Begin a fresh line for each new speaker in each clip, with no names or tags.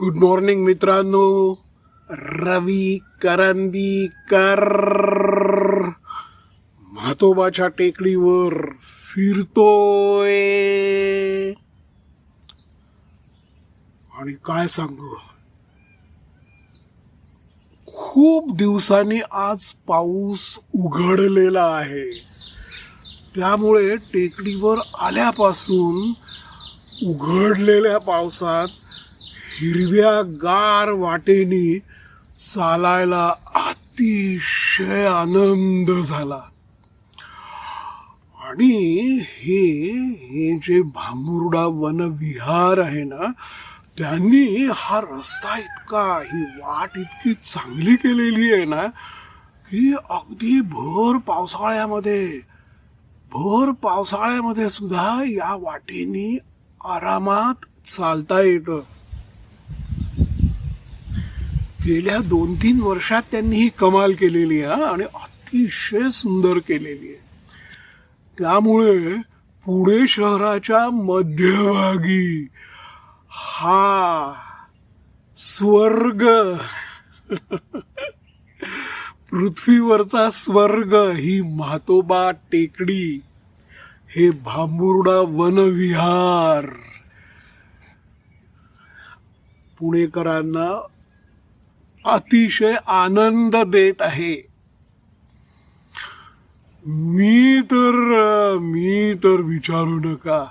Good morning मित्रांनो. रवी करंदीकर. म्हातोबाच्या टेकडीवर फिरतोय. आणि काय सांगू? खूप दिवसांनी आज पाऊस उघडलेला आहे. त्यामुळे टेकडीवर आल्यापासून उघडलेल्या पावसात हिरव्या गार वाटेनी चालायला अतिशय आनंद झाला. आणि हे हे जे भांबुर्डा वनविहार आहे ना त्यांनी हा रस्ता इतका ही वाट इतकी चांगली केलेली आहे ना की अगदी भर पावसाळ्यामध्ये भर पावसाळ्यामध्ये सुद्धा या वाटेनी आरामात चालता येतं. गेल्या दोन तीन वर्षात त्यांनी ही कमाल केलेली आहे आणि अतिशय सुंदर केलेली आहे. त्यामुळे पुणे शहराच्या मध्यभागी हा स्वर्ग पृथ्वीवरचा स्वर्ग ही म्हातोबा टेकडी हे भांबुर्डा वनविहार. पुणेकरांना अतिशय आनंद देत आहे. मी तर मी तर विचारू नका.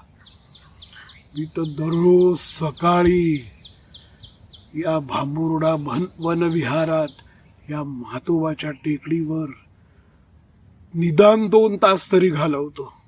मी तर दररोज सकाळी या भांबुर्डा वन वनविहारात या म्हातोबाच्या टेकडीवर निदान दोन तास तरी घालवतो.